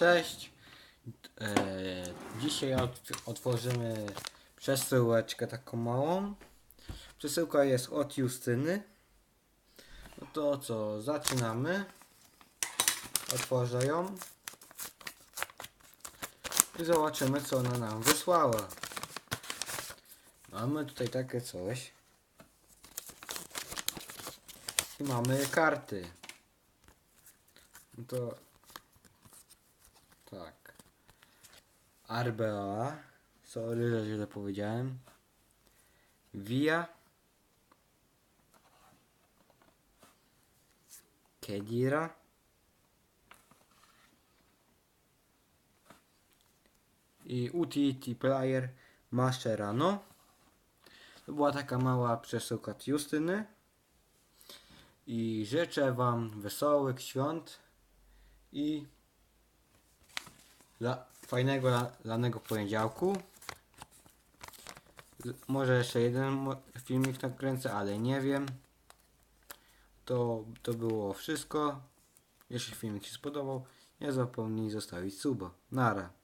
cześć. E, dzisiaj ot otworzymy przesyłeczkę taką małą. Przesyłka jest od Justyny. No to co, zaczynamy. Otworzę ją. I zobaczymy co ona nam wysłała. Mamy tutaj takie coś. I mamy karty. No to tak. RBA. Sorry, że źle powiedziałem. Via. Kedira. I Utility Player Mascherano. To była taka mała przesyłka od Justyny. I życzę Wam wesołych świąt i la, fajnego la, lanego poniedziałku. Może jeszcze jeden filmik nakręcę, ale nie wiem. To, to było wszystko. Jeśli filmik się spodobał, nie zapomnij zostawić suba. Nara.